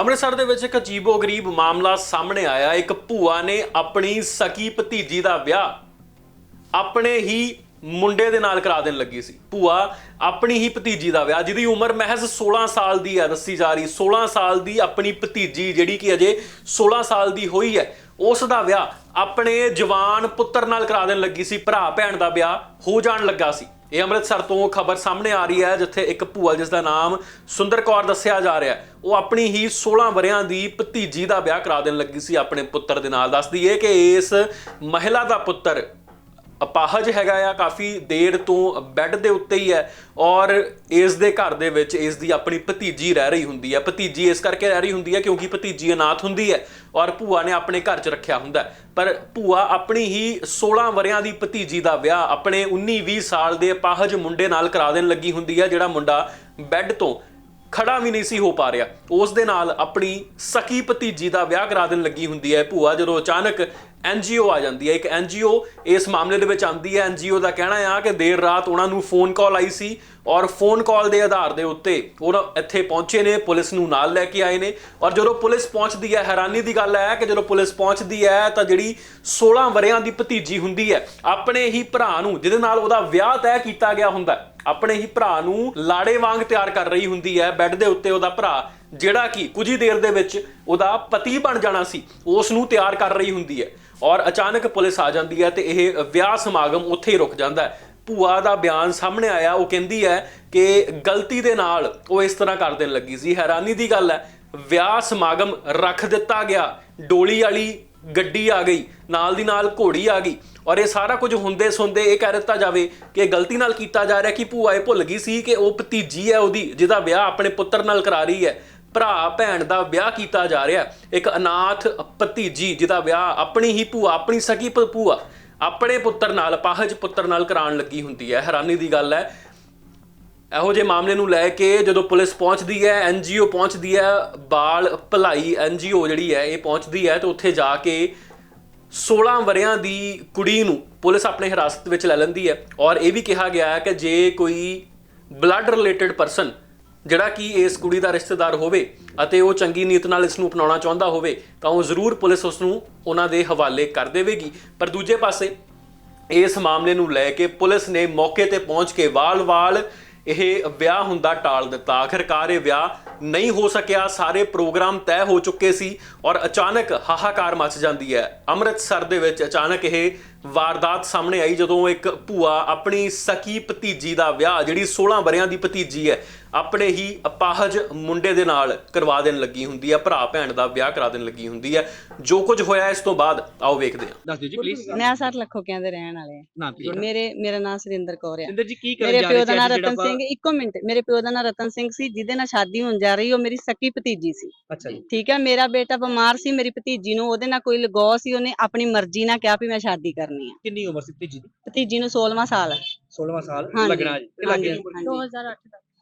ਅੰਮ੍ਰਿਤਸਰ ਦੇ ਵਿੱਚ ਇੱਕ ਅਜੀਬੋ-ਗਰੀਬ ਮਾਮਲਾ ਸਾਹਮਣੇ ਆਇਆ। ਇੱਕ ਭੂਆ ਨੇ ਆਪਣੀ ਸਕੀ ਭਤੀਜੀ ਦਾ ਵਿਆਹ ਆਪਣੇ ਹੀ ਮੁੰਡੇ ਦੇ ਨਾਲ ਕਰਾ ਦੇਣ ਲੱਗੀ ਸੀ। ਭੂਆ ਆਪਣੀ ਹੀ ਭਤੀਜੀ ਦਾ ਵਿਆਹ, ਜਿਹਦੀ ਉਮਰ ਮਹਿਜ਼ 16 ਸਾਲ ਦੀ ਹੈ, ਦੱਸੀ ਜਾ ਰਹੀ। 16 ਸਾਲ ਦੀ ਆਪਣੀ ਭਤੀਜੀ, ਜਿਹੜੀ ਕਿ ਅਜੇ 16 ਸਾਲ ਦੀ ਹੋਈ ਹੈ, ਉਸ ਦਾ ਵਿਆਹ ਆਪਣੇ ਜਵਾਨ ਪੁੱਤਰ ਨਾਲ ਕਰਾ ਦੇਣ ਲੱਗੀ ਸੀ। ਭਰਾ ਭੈਣ ਦਾ ਵਿਆਹ ਹੋ ਜਾਣ ਲੱਗਾ ਸੀ। ਇਹ ਅੰਮ੍ਰਿਤਸਰ ਤੋਂ ਖਬਰ ਸਾਹਮਣੇ ਆ ਰਹੀ ਹੈ, ਜਿੱਥੇ ਇੱਕ ਭੂਆ, ਜਿਸ ਦਾ ਨਾਮ ਸੁੰਦਰ ਕੌਰ ਦੱਸਿਆ ਜਾ ਰਿਹਾ ਉਹ ਆਪਣੀ ਹੀ 16 ਵਰਿਆਂ ਦੀ ਭਤੀਜੀ ਦਾ ਵਿਆਹ ਕਰਾ ਦੇਣ ਲੱਗੀ ਸੀ ਆਪਣੇ ਪੁੱਤਰ ਦੇ ਨਾਲ। ਦੱਸਦੀ ਹੈ ਕਿ ਇਸ ਮਹਿਲਾ ਦਾ ਪੁੱਤਰ ਅਪਾਹਜ ਹੈਗਾ ਆ, ਕਾਫੀ ਦੇਰ ਤੋਂ ਬੈੱਡ ਦੇ ਉੱਤੇ ਹੀ ਹੈ ਔਰ ਇਸ ਦੇ ਘਰ ਦੇ ਵਿੱਚ ਇਸ ਦੀ ਆਪਣੀ ਭਤੀਜੀ ਰਹਿ ਰਹੀ ਹੁੰਦੀ ਹੈ। ਭਤੀਜੀ ਇਸ ਕਰਕੇ ਰਹਿ ਰਹੀ ਹੁੰਦੀ ਹੈ ਕਿਉਂਕਿ ਭਤੀਜੀ ਅਨਾਥ ਹੁੰਦੀ ਹੈ ਔਰ ਭੂਆ ਨੇ ਆਪਣੇ ਘਰ 'ਚ ਰੱਖਿਆ ਹੁੰਦਾ ਪਰ ਭੂਆ ਆਪਣੀ ਹੀ 16 ਵਰਿਆਂ ਦੀ ਭਤੀਜੀ ਦਾ ਵਿਆਹ ਆਪਣੇ 19-20 ਸਾਲ ਦੇ ਅਪਾਹਜ ਮੁੰਡੇ ਨਾਲ ਕਰਾ ਦੇਣ ਲੱਗੀ ਹੁੰਦੀ ਹੈ, ਜਿਹੜਾ ਮੁੰਡਾ ਬੈੱਡ ਤੋਂ ਖੜਾ ਵੀ ਨਹੀਂ ਸੀ ਹੋ ਪਾ ਰਿਹਾ। ਉਸ ਦੇ ਨਾਲ ਆਪਣੀ ਸਕੀ ਭਤੀਜੀ ਦਾ ਵਿਆਹ ਕਰਾ ਦੇਣ ਲੱਗੀ ਹੁੰਦੀ ਹੈ। ਭੂਆ ਜਦੋਂ ਅਚਾਨਕ ਐਨਜੀਓ ਆ ਜਾਂਦੀ ਹੈ। ਇੱਕ ਐਨਜੀਓ ਇਸ ਮਾਮਲੇ ਦੇ ਵਿੱਚ ਆਉਂਦੀ ਹੈ। ਐਨਜੀਓ ਦਾ ਕਹਿਣਾ ਆ ਕਿ ਦੇਰ ਰਾਤ ਉਹਨਾਂ ਨੂੰ ਫੋਨ ਕਾਲ ਆਈ ਸੀ ਔਰ ਫੋਨ ਕਾਲ ਦੇ ਆਧਾਰ ਦੇ ਉੱਤੇ ਉਹ ਇੱਥੇ ਪਹੁੰਚੇ ਨੇ, ਪੁਲਿਸ ਨੂੰ ਨਾਲ ਲੈ ਕੇ ਆਏ ਨੇ। ਔਰ ਜਦੋਂ ਪੁਲਿਸ ਪਹੁੰਚਦੀ ਹੈ, ਹੈਰਾਨੀ ਦੀ ਗੱਲ ਹੈ ਕਿ ਜਦੋਂ ਪੁਲਿਸ ਪਹੁੰਚਦੀ ਹੈ ਤਾਂ ਜਿਹੜੀ 16 ਵਰਿਆਂ ਦੀ ਭਤੀਜੀ ਹੁੰਦੀ ਹੈ, ਆਪਣੇ ਹੀ ਭਰਾ ਨੂੰ, ਜਿਹਦੇ ਨਾਲ ਉਹਦਾ ਵਿਆਹ ਤੈਅ ਕੀਤਾ ਗਿਆ ਹੁੰਦਾ ਆਪਣੇ ਹੀ ਭਰਾ ਨੂੰ ਲਾੜੇ ਵਾਂਗ ਤਿਆਰ ਕਰ ਰਹੀ ਹੁੰਦੀ ਹੈ, ਬੈੱਡ ਦੇ ਉੱਤੇ ਉਹਦਾ ਭਰਾ, ਜਿਹੜਾ ਕਿ ਕੁਝ ਹੀ ਦੇਰ ਦੇ ਵਿੱਚ ਉਹਦਾ ਪਤੀ ਬਣ ਜਾਣਾ ਸੀ, ਉਸ ਨੂੰ ਤਿਆਰ ਕਰ ਰਹੀ ਹੁੰਦੀ ਹੈ। ਔਰ ਅਚਾਨਕ ਪੁਲਿਸ ਆ ਜਾਂਦੀ ਹੈ ਤੇ ਇਹ ਵਿਆਹ ਸਮਾਗਮ ਉੱਥੇ ਹੀ ਰੁਕ ਜਾਂਦਾ ਹੈ। ਭੂਆ ਦਾ ਬਿਆਨ ਸਾਹਮਣੇ ਆਇਆ, ਉਹ ਕਹਿੰਦੀ ਹੈ ਕਿ ਗਲਤੀ ਦੇ ਨਾਲ ਉਹ ਇਸ ਤਰ੍ਹਾਂ ਕਰ ਦੇਣ ਲੱਗੀ ਸੀ। ਹੈਰਾਨੀ ਦੀ ਗੱਲ ਹੈ, ਵਿਆਹ ਸਮਾਗਮ ਰੱਖ ਦਿੱਤਾ ਗਿਆ, ਡੋਲੀ ਵਾਲੀ ਗੱਡੀ ਆ ਗਈ, ਨਾਲ ਦੀ ਨਾਲ ਘੋੜੀ ਆ ਗਈ ਔਰ ਇਹ ਸਾਰਾ ਕੁਝ ਹੁੰਦੇ ਸੁਣਦੇ ਇਹ ਕਹਿ ਦਿੱਤਾ ਜਾਵੇ ਕਿ ਗਲਤੀ ਨਾਲ ਕੀਤਾ ਜਾ ਰਿਹਾ ਕਿ ਭੂਆ ਇਹ ਭੁੱਲ ਗਈ ਸੀ ਕਿ ਉਹ ਭਤੀਜੀ ਹੈ ਉਹਦੀ, ਜਿਹਦਾ ਵਿਆਹ ਆਪਣੇ ਪੁੱਤਰ ਨਾਲ ਕਰਾ ਰਹੀ ਹੈ। ਭਰਾ, ਭੈਣ ਦਾ ਵਿਆਹ ਕੀਤਾ ਜਾ ਰਿਹਾ ਇੱਕ ਅਨਾਥ ਭਤੀਜੀ, ਜਿਹਦਾ ਵਿਆਹ ਆਪਣੀ ਹੀ ਭੂਆ, ਆਪਣੀ ਸਕੀ ਭੂਆ, ਆਪਣੇ ਪੁੱਤਰ ਨਾਲ, ਪਾਹਜ ਪੁੱਤਰ ਨਾਲ ਕਰਾਉਣ ਲੱਗੀ ਹੁੰਦੀ ਹੈ। ਹੈਰਾਨੀ ਦੀ ਗੱਲ ਹੈ, ਇਹੋ ਜਿਹੇ ਮਾਮਲੇ ਨੂੰ ਲੈ ਕੇ ਜਦੋਂ ਪੁਲਿਸ ਪਹੁੰਚਦੀ ਹੈ ਐਨਜੀਓ ਪਹੁੰਚਦੀ ਹੈ, ਬਾਲ ਭਲਾਈ ਐਨਜੀਓ ਜਿਹੜੀ ਹੈ, ਇਹ ਪਹੁੰਚਦੀ ਹੈ ਤੇ ਉੱਥੇ ਜਾ ਕੇ 16 ਵਰਿਆਂ ਦੀ ਕੁੜੀ ਨੂੰ ਪੁਲਿਸ ਆਪਣੇ ਹਿਰਾਸਤ ਵਿੱਚ ਲੈ ਲੈਂਦੀ ਹੈ। ਔਰ ਇਹ ਵੀ ਕਿਹਾ ਗਿਆ ਹੈ ਕਿ ਜੇ ਕੋਈ ਬਲੱਡ ਰਿਲੇਟਡ ਪਰਸਨ ਜਿਹੜਾ ਕਿ ਇਸ ਕੁੜੀ ਦਾ ਰਿਸ਼ਤੇਦਾਰ ਹੋਵੇ ਅਤੇ ਉਹ ਚੰਗੀ ਨੀਤ ਨਾਲ ਇਸ ਨੂੰ ਅਪਣਾਉਣਾ ਚਾਹੁੰਦਾ ਹੋਵੇ, ਤਾਂ ਉਹ ਜ਼ਰੂਰ ਪੁਲਿਸ ਉਸ ਨੂੰ ਉਹਨਾਂ ਦੇ ਹਵਾਲੇ ਕਰ ਦੇਵੇਗੀ। ਪਰ ਦੂਜੇ ਪਾਸੇ, ਇਸ ਮਾਮਲੇ ਨੂੰ ਲੈ ਕੇ ਪੁਲਿਸ ਨੇ ਮੌਕੇ ਤੇ ਪਹੁੰਚ ਕੇ ਵਾਲ-ਵਾਲ ਇਹ ਵਿਆਹ ਹੁੰਦਾ ਟਾਲ ਦਿੱਤਾ। ਆਖਿਰਕਾਰ ਇਹ ਵਿਆਹ ਨਹੀਂ ਹੋ ਸਕਿਆ, ਸਾਰੇ ਪ੍ਰੋਗਰਾਮ ਤੈਅ ਹੋ ਚੁੱਕੇ ਸੀ ਔਰ ਅਚਾਨਕ ਹਾਹਾਕਾਰ ਮਚ ਜਾਂਦੀ ਹੈ। ਅੰਮ੍ਰਿਤਸਰ ਦੇ ਵਿੱਚ ਅਚਾਨਕ ਇਹ ਵਾਰਦਾਤ ਸਾਹਮਣੇ ਆਈ ਜਦੋਂ ਇੱਕ ਭੂਆ ਆਪਣੀ ਸਕੀ ਭਤੀਜੀ ਦਾ ਵਿਆਹ, ਜਿਹੜੀ 16 ਵਰਿਆਂ ਦੀ ਭਤੀਜੀ ਹੈ ਆਪਣੇ ਹੀ ਅਪਾਹਜ ਮੁੰਡੇ ਦੇ ਨਾਲ ਕਰਵਾ ਦੇਣ ਲੱਗੀ ਹੁੰਦੀ ਹੈ ਭਰਾ ਭੈਣ ਦਾ ਵਿਆਹ ਕਰਾ ਦੇਣ ਲੱਗੀ ਹੁੰਦੀ ਹੈ ਜੋ ਕੁਝ ਹੋਇਆ ਇਸ ਤੋਂ ਬਾਅਦ ਆਓ ਵੇਖਦੇ ਹਾਂ। ਦੱਸ ਦਿਓ ਜੀ ਪਲੀਜ਼ ਮੈਂ ਸਰ ਲੱਖੋਕਿਆਂ ਦੇ ਰਹਿਣ ਵਾਲੇ ਆ। ਨਾਮ ਕੀ ਹੈ ਮੇਰੇ ਮੇਰਾ ਨਾਮ ਸੁਰਿੰਦਰ ਕੌਰ ਆ। ਸਿੰਦਰ ਜੀ ਕੀ ਕਰਨ ਮੇਰੇ ਜਾ ਪਿਓ ਦਾ ਸੀ ਨਾਮ ਅੱਜ ਰਤਨ ਸਿੰਘ ਇੱਕੋ ਮਿੰਟ। ਮੇਰੇ ਪਿਓ ਦਾ ਨਾਮ ਰਤਨ ਸਿੰਘ ਸੀ ਜਿਹਦੇ ਨਾਲ ਸ਼ਾਦੀ ਹੋਣ ਜਾ ਰਹੀ ਉਹ ਮੇਰੀ ਸਕੀ ਭਤੀਜੀ ਸੀ। ਅੱਛਾ ਜੀ। ਠੀਕ ਹੈ ਮੇਰਾ ਬੇਟਾ ਬਿਮਾਰ ਸੀ ਮੇਰੀ ਭਤੀਜੀ ਨੂੰ ਉਹਦੇ ਨਾਲ ਕੋਈ ਲਗਾਅ ਸੀ ਉਹਨੇ ਆਪਣੀ ਮਰਜ਼ੀ ਨਾਲ ਕਿਹਾ ਵੀ ਮੈਂ ਸ਼ਾਦੀ ਕਰਨੀ ਆ। ਕਿੰਨੀ ਉਮਰ ਸੀ ਤੇਜੀ ਦੀ? ਭਤੀਜੀ ਨੂੰ 16ਵਾਂ ਸਾਲ ਹੈ 16ਵਾਂ ਸਾਲ ਹਾਂਜੀ, ਲੱਗਣਾ ਜੀ। ਤੇ ਲੱਗੇ ਹਾਂਜੀ, ਹਾਂਜੀ। 2008 ਦਾ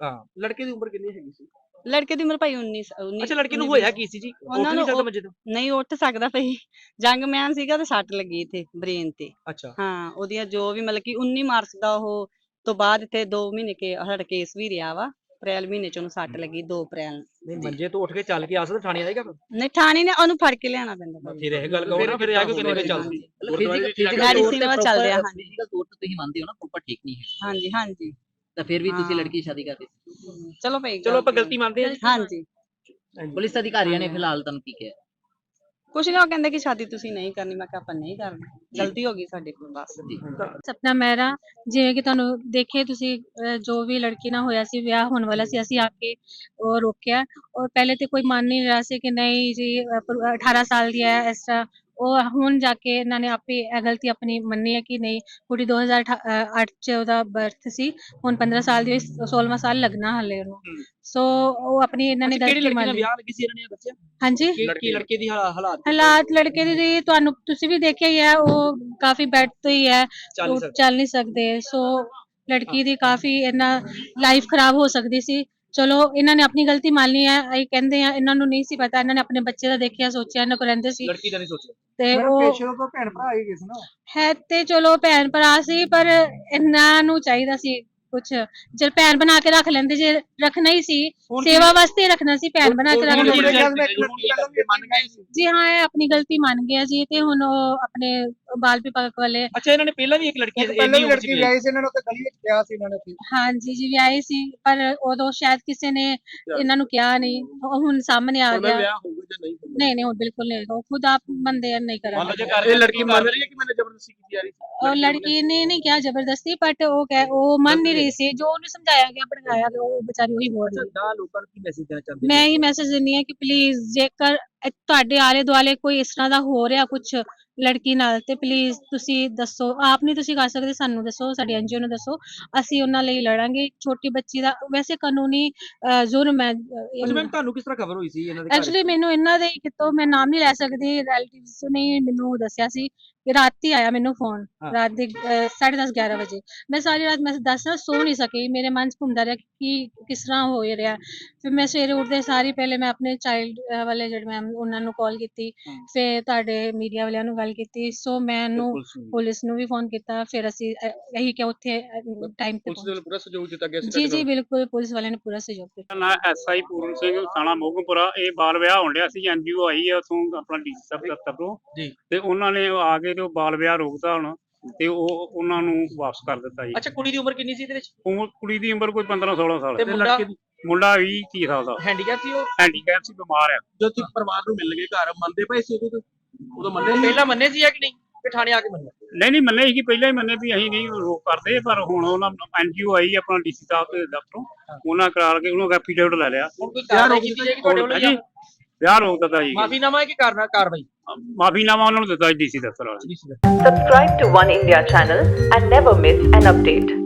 ਹਾਂ ਲੜਕੇ ਦੀ ਉਮਰ ਕਿੰਨੀ ਹੈਗੀ ਸੀ? ਲੜਕੇ ਦੀ ਉਮਰ ਭਾਈ 19 19 ਅੱਛਾ ਲੜਕੀ ਨੂੰ ਹੋਇਆ ਕੀ ਸੀ ਜੀ? ਉਹਨਾਂ ਨਹੀਂ ਨੂੰ ਮੰਜੇ ਤੋਂ? ਨਹੀਂ ਉੱਠ ਸਕਦਾ ਭਾਈ। ਜੰਗਮੈਨ ਸੀਗਾ ਤੇ ਸੱਟ ਲੱਗੀ ਇੱਥੇ ਬ੍ਰੇਨ ਤੇ। ਅੱਛਾ। ਹਾਂ ਉਹਦੀਆਂ ਜੋ ਵੀ ਮਤਲਬ ਕਿ 19 ਮਾਰਚ ਦਾ ਉਹ ਤੋਂ ਬਾਅਦ ਇੱਥੇ 2 ਮਹੀਨੇ ਕੇ ਸਾਡਾ ਕੇਸ ਵੀ ਰਿਹਾ ਵਾ। ਅਪ੍ਰੈਲ ਮਹੀਨੇ ਚ ਉਹਨੂੰ ਸੱਟ ਲੱਗੀ 2 ਅਪ੍ਰੈਲ ਨਹੀਂ ਮੰਜੇ ਤੋਂ ਉੱਠ ਕੇ ਚੱਲ ਕੇ ਆ ਸਕਦਾ ਥਾਣੇ ਆਏਗਾ ਫਿਰ? ਨਹੀਂ ਥਾਣੇ ਨੇ ਉਹਨੂੰ ਫੜ ਕੇ ਲਿਆਣਾ ਪੈਂਦਾ। ਫਿਰ ਇਹ ਗੱਲ ਕਹੋ ਨਾ ਫਿਰ ਆ ਕੇ ਕਿੰਨੇ ਵਜੇ ਚੱਲਦੀ? Medicine ਵੱਲ ਚੱਲਦੇ ਆ, ਹਾਂਜੀ। ਫਿਜ਼ੀਕਲ ਤੌਰ ਤੇ ਤੁਸੀਂ ਮੰਨਦੇ ਹੋ ਨਾ ਪ੍ਰੋਪਰ ਠੀਕ ਨਹੀਂ ਹੈ ਹਾਂਜੀ ਹਾਂਜੀ। ਤਾਂ ਫਿਰ ਵੀ ਤੁਸੀਂ ਹਾਂ। ਲੜਕੀ ਦੀ ਸ਼ਾਦੀ ਕਰ ਦਿੱਤੀ। ਚਲੋ ਭਾਈ ਚਲੋ ਆਪਾਂ ਗਲਤੀ ਮੰਨਦੇ ਹਾਂ ਜੀ। ਹਾਂਜੀ। ਪੁਲਿਸ ਅਧਿਕਾਰੀਆਂ ਨੇ ਫਿਲਹਾਲ ਤੁਹਾਨੂੰ ਕੀ ਕਿਹਾ। ਕੁਛ ਨਾ ਉਹ ਕਹਿੰਦੇ ਕਿ ਸ਼ਾਦੀ ਤੁਸੀਂ ਨਹੀਂ ਕਰਨੀ। ਮੈਂ ਕਿਹਾ ਆਪਾਂ ਨਹੀਂ ਕਰਨੀ। ਗਲਤੀ ਹੋ ਗਈ ਸਾਡੇ ਕੋਲ ਬਸ। ਜੀ। ਸਪਨਾ ਮਹਿਰਾ ਜਿਵੇਂ ਕਿ ਤੁਹਾਨੂੰ ਦੇਖੇ ਤੁਸੀਂ ਅਹ, ਜੋ ਵੀ ਲੜਕੀ ਨਾਲ ਹੋਇਆ ਸੀ ਵਿਆਹ ਹੋਣ ਵਾਲਾ ਸੀ ਅਸੀਂ ਆ ਕੇ ਉਹ ਰੋਕਿਆ। ਔਰ ਪਹਿਲੇ ਤੇ ਕੋਈ ਮੰਨ ਨਹੀਂ ਰਿਹਾ ਸੀ ਕਿ ਨਹੀਂ ਜੀ ਅਹ, ਪਰ- 18 ਸਾਲ ਦੀ ਹੈ ਇਸ ਤਰ੍ਹਾਂ ਉਹ ਹੁਣ ਜਾ ਕੇ ਇਹਨਾਂ ਨੇ ਆਪੇ ਇਹ ਗਲਤੀ ਆਪਣੀ ਮੰਨੀ ਹੈ ਕਿ ਨਹੀਂ ਕੁੜੀ 2008 ਚ ਉਹਦਾ ਬਰਥ ਸੀ ਹੁਣ 15 ਸਾਲ ਦੀ ਹੋਈ 16ਵਾਂ ਸਾਲ ਲੱਗਣਾ ਹਲੇ ਉਹਨੂੰ। ਸੋ ਉਹ ਆਪਣੀ ਇਹਨਾਂ ਨੇ ਕਿਹੜੀ ਗਲਤੀ ਲੜਕੀ ਨਾਲ ਮੰਨ ਵਿਆਹ ਲੱਗੀ ਸੀ ਇਹਨਾਂ ਨੇ ਦੱਸਿਆ? ਹਾਂਜੀ? ਕਿ ਕੀ ਲੜਕੇ ਦੀ ਹਾਲਾ- ਹਾਲਾਤ ਹਾਲਾਤ ਲੜਕੇ ਦੀ ਜੀ ਤੁਹਾਨੂੰ ਤੁਸੀਂ ਵੀ ਦੇਖਿਆ ਹੀ ਹੈ ਉਹ ਕਾਫੀ ਬੈੱਡ ਤੋਂ ਹੀ ਹੈ ਚੱਲ ਨਹੀਂ ਉਹ ਸਕਦੇ। ਚੱਲ ਨਹੀਂ ਸਕਦੇ। ਸੋ ਲੜਕੀ ਦੀ ਕਾਫੀ ਇਹਨਾਂ ਲਾਈਫ ਖਰਾਬ ਹੋ ਸਕਦੀ ਸੀ। ਚਲੋ ਇਹਨਾਂ ਨੇ ਆਪਣੀ ਗਲਤੀ ਮੰਨ ਲਈ ਹੈ। ਅਸੀਂ ਕਹਿੰਦੇ ਆ ਇਹਨਾਂ ਨੂੰ ਨਹੀਂ ਸੀ ਪਤਾ। ਇਹਨਾਂ ਨੇ ਆਪਣੇ ਬੱਚੇ ਦਾ ਦੇਖਿਆ ਸੋਚਿਆ ਇਹਨਾਂ ਕੋਲ ਰਹਿੰਦੇ ਸੀ। ਲੜਕੀ ਦਾ ਨਹੀਂ ਸੋਚਿਆ। ਤੇ ਉਹ ਤੋਂ ਭੈਣ ਭਰਾ ਹੀ ਗਏ ਸੀ ਨਾ। ਹੈ ਤੇ ਚਲੋ ਭੈਣ ਭਰਾ ਸੀ ਪਰ ਇਹਨਾਂ ਨੂੰ ਚਾਹੀਦਾ ਸੀ ਕੁਛ। ਚਲ ਭੈਣ ਬਣਾ ਕੇ ਰੱਖ ਲੈਂਦੇ ਜੇ ਰੱਖਣਾ ਹੀ ਸੀ ਹੁਣ ਸੇਵਾ ਵਾਸਤੇ ਹੀ ਰੱਖਣਾ ਸੀ ਭੈਣ ਬਣਾ ਕੇ ਰੱਖ ਹੁਣ ਮੰਨ ਸੀ? ਜੀ ਹਾਂ ਇਹ ਆਪਣੀ ਗਲਤੀ ਮੰਨ ਗਿਆ ਜੀ ਤੇ ਹੁਣ ਉਹ ਆਪਣੇ ਬਾਲ ਵਿਭਾਗ ਵਾਲੇ। ਅੱਛਾ ਇਹਨਾਂ ਨੇ ਪਹਿਲਾਂ ਵੀ ਇੱਕ ਲੜਕੀ ਇੱਕ ਪਹਿਲਾਂ ਵੀ ਲੜਕੀ ਵਿਆਹੀ ਸੀ ਇਹਨਾਂ ਨੂੰ ਤੇ ਗਲੀ ਵਿੱਚ ਕਿਹਾ ਸੀ ਇਹਨਾਂ ਨੇ ਕਿ ਹਾਂਜੀ ਜੀ ਵਿਆਹੇ ਸੀ ਪਰ ਉਦੋਂ ਸ਼ਾਇਦ ਕਿਸੇ ਨੇ ਇਹਨਾਂ ਨੂੰ ਕਿਹਾ ਨਹੀਂ। ਉਹ ਹੁਣ ਸਾਹਮਣੇ ਆ ਗਿਆ। ਵਿਆਹ ਹੋਊਗਾ ਜਾਂ ਨਹੀਂ ਹੋਊਗਾ? ਨਹੀਂ ਨਹੀਂ ਹੁਣ ਬਿਲਕੁਲ ਨਹੀਂ ਹੋਏਗਾ। ਉਹ ਖੁਦ ਆਪ ਬੰਦੇ ਆ ਨਹੀਂ ਮੰਨ ਲਓ ਕਰਾਂਗੇ ਇਹ ਲੜਕੀ ਮੰਨ ਰਹੀ ਹੈ ਕਿ ਮੈंने ਜ਼ਬਰਦਸਤੀ ਕੀਤੀ ਜਾ ਰਹੀ ਸੀ? ਉਹ ਲੜਕੀ ਨੇ ਨਹੀਂ ਕਿਹਾ ਜ਼ਬਰਦਸਤੀ ਬਟ ਉਹ ਕਹਿ ਉਹ ਮੰਨ ਨਹੀਂ ਰਹੀ ਸੀ। ਜੋ ਉਹਨੂੰ ਸਮਝਾਇਆ ਗਿਆ ਭੜਕਾਇਆ ਗਿਆ ਉਹ ਵਿਚਾਰੀ ਉਹੀ ਬੋਲ ਰਹੀ। ਦਾ ਲੋਕਾਂ ਨੂੰ ਕੀ ਮੈਸੇਜ ਦੇਣਾ ਚਾਹੁੰਦੇ ਮੈਂ ਇਹ ਮੈਸੇਜ ਦਿੰਦੀ ਹਾਂ ਕਿ ਪਲੀਜ਼ ਜੇਕਰ ਇਹ ਤੁਹਾਡੇ ਆਲੇ ਦੁਆਲੇ ਕੋਈ ਇਸ ਤਰ੍ਹਾਂ ਦਾ ਹੋ ਰਿਹਾ ਕੁਝ ਲੜਕੀ ਨਾਲ ਤੇ ਪਲੀਜ਼ ਤੁਸੀਂ ਦੱਸੋ ਆਪ ਨਹੀਂ ਤੁਸੀਂ ਕਰ ਸਕਦੇ ਸਾਨੂੰ ਦੱਸੋ ਸਾਡੀ ਐਨਜੀਓ ਨੂੰ ਦੱਸੋ ਅਸੀਂ ਉਹਨਾਂ ਲਈ ਲੜਾਂਗੇ ਛੋਟੀ ਬੱਚੀ ਦਾ ਵੈਸੇ ਕਾਨੂੰਨੀ ਅਹ, ਜੁਰਮ ਹੈ ਅੱਛਾ ਮੈਮ ਤੁਹਾਨੂੰ ਕਿਸ ਤਰ੍ਹਾਂ ਖਬਰ ਹੋਈ ਸੀ ਇਹਨਾਂ ਦੇ ਘਰ ਐਕਚੁਅਲੀ ਮੈਨੂੰ ਇਹਨਾਂ ਦੇ ਕਿਤੋਂ ਮੈਂ ਨਾਮ ਨਹੀਂ ਲੈ ਸਕਦੀ ਰਿਲੇਟਿਵਸ ਨੇ ਮੈਨੂੰ ਦੱਸਿਆ ਸੀ ਕਿ ਰਾਤੀ ਆਇਆ ਮੈਨੂੰ ਫੋਨ ਹਾਂ। ਰਾਤ ਦੇ 10:30 11 ਵਜੇ। ਮੈਂ ਸਾਰੀ ਰਾਤ ਮੈਂ ਦੱਸ ਨਾ ਸੋ ਨਹੀਂ ਸਕੀ ਮੇਰੇ ਮਨ 'ਚ ਘੁੰਮਦਾ ਰਿਹਾ ਕਿ ਕੀ ਕਿਸ ਤਰ੍ਹਾਂ ਹੋ ਰਿਹਾ। ਫਿਰ ਮੈਂ ਸਵੇਰੇ ਉੱਠਦੇ ਸਾਰੀ ਪਹਿਲੇ ਮੈਂ ਆਪਣੇ ਚਾਈਲਡ ਵਾਲੇ ਜਿਹੜੇ ਮੈਮ ਉਹਨਾਂ ਨੂੰ ਕਾਲ ਕੀਤੀ। ਹਾਂ। ਫਿਰ ਤੁਹਾਡੇ ਮੀਡੀਆ ਵਾਲਿਆਂ ਨੂੰ ਗੱਲ ਕੀਤੀ ਸੋ ਮੈਨੂੰ ਪੁਲਿਸ ਨੂੰ ਪੁਲਿਸ ਨੂੰ ਵੀ ਫੋਨ ਕੀਤਾ ਫਿਰ ਅਸੀਂ ਅ, ਇਹੀ ਕਿ ਉੱਥੇ ਟਾਈਮ ਤੇ ਪੁਲਿਸ ਦੇ ਵੱਲੋਂ ਪੂਰਾ ਸਹਿਯੋਗ ਦਿੱਤਾ ਗਿਆ ਸੀ। ਜੀ ਜੀ ਬਿਲਕੁਲ ਪੁਲਿਸ ਵਾਲਿਆਂ ਨੇ ਪੂਰਾ ਸਹਿਯੋਗ ਦਿੱਤਾ। ਨਾ ਐਸਆਈ ਪੂਰਨ ਸਿੰਘ ਥਾਣਾ ਮੋਗਮਪੁਰਾ ਇਹ ਬਾਲ ਵਿਆਹ ਹੋਣ ਡਿਆ ਸੀ ਐਨਜੀਓ ਆਈ ਹੈ ਉਥੋਂ ਆਪਣਾ ਡੀਸੀ ਸਾਹਿਬ ਦਫ਼ਤਰ ਤੋਂ। ਜੀ। ਤੇ ਉਹਨਾਂ ਨੇ ਆ ਕੇ ਤੇ ਉਹ ਬਾਲ ਵਿਆਹ ਰੋਕਤਾ ਹੁਣ ਤੇ ਉਹ ਉਹਨਾਂ ਨੂੰ ਵਾਪਸ ਕਰ ਦਿੱਤਾ ਜੀ। ਅੱਛਾ ਕੁੜੀ ਦੀ ਉਮਰ ਕਿੰਨੀ ਸੀ ਇਹਦੇ ਵਿੱਚ? ਉਮਰ ਕੁੜੀ ਦੀ ਉਮਰ ਕੋਈ 15 16 ਸਾਲ। ਤੇ ਮੁੰਡਾ? ਮੁੰਡਾ 20 30 ਸਾਲ ਦਾ? ਹੈਂਡੀਕੈਪ ਸੀ ਉਹ? ਹੈਂਡੀਕੈਪ ਸੀ ਬਿਮਾਰ ਆ। ਜਦੋਂ ਤੁਸੀਂ ਪਰਿਵਾਰ ਨੂੰ ਮਿਲ ਗਏ ਘਰ ਮੰਨਦੇ ਪਏ ਸੀ ਉਦੋਂ ਤੋਂ? ਉਦੋਂ ਮੰਨੇ ਨਹੀਂ ਪਹਿਲਾਂ ਮੰਨੇ ਸੀ ਜਾਂ ਕਿ ਨਹੀਂ? ਕਿ ਥਾਣੇ ਆ ਕੇ ਮੰਨੇ? ਨਹੀਂ ਨਹੀਂ ਮੰਨੇ ਸੀ ਕਿ ਪਹਿਲਾਂ ਹੀ ਮੰਨੇ ਵੀ ਅਸੀਂ ਨਹੀਂ ਰੋਕ ਕਰਦੇ ਪਰ ਹੁਣ ਉਹਨਾਂ ਐਨਜੀਓ ਆਈ ਆਪਣਾ ਡੀਸੀ ਸਾਹਿਬ ਦੇ ਦਫ਼ਤਰੋਂ ਉਹਨਾਂ ਕਰਾ ਕੇ ਉਹਨੂੰ ਐਫੀਡੇਵਿਟ ਲੈ ਲਿਆ। ਹੁਣ ਕੋਈ ਕਾਰਵਾਈ ਕੀਤੀ ਜਾਏਗੀ ਤੁਹਾਡੇ ਵੱਲੋਂ ਜਾਂ? ਵਿਆਹ ਰੋਕ ਦਿੱਤਾ ਜੀ। ਮਾਫੀਨਾਮਾ ਹੈ ਕਿ ਕਾਰਨਾ ਕਾਰਵਾਈ? ਮਾਫੀਨਾਮਾ ਉਹਨਾਂ ਨੂੰ ਦਿੱਤਾ ਡੀਸੀ ਦਫ਼ਤਰ ਵਾਲੇ। ਜੀ Subscribe to One India channel and never miss an update.